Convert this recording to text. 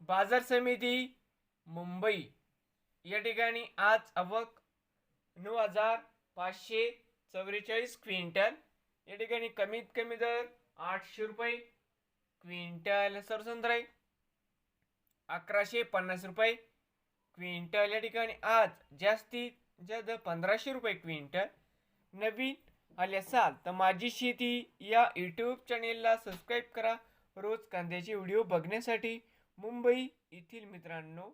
बाजार समिती मुंबई. या ठिकाणी आज आवक नऊ हजार पाचशे चौवेचाळीस क्विंटल. या ठिकाणी कमीत कमी दर आठशे रुपये क्विंटल सरसंद्राई अकराशे पन्नास रुपये क्विंटल. या ठिकाणी आज जास्तीत जास्त पंधराशे रुपये क्विंटल. नवीन आले असाल तर माझी शेती या यूट्यूब चॅनेलला सबस्क्राईब करा. रोज कांद्याचे व्हिडिओ बघण्यासाठी. मुंबई येथील मित्रांनो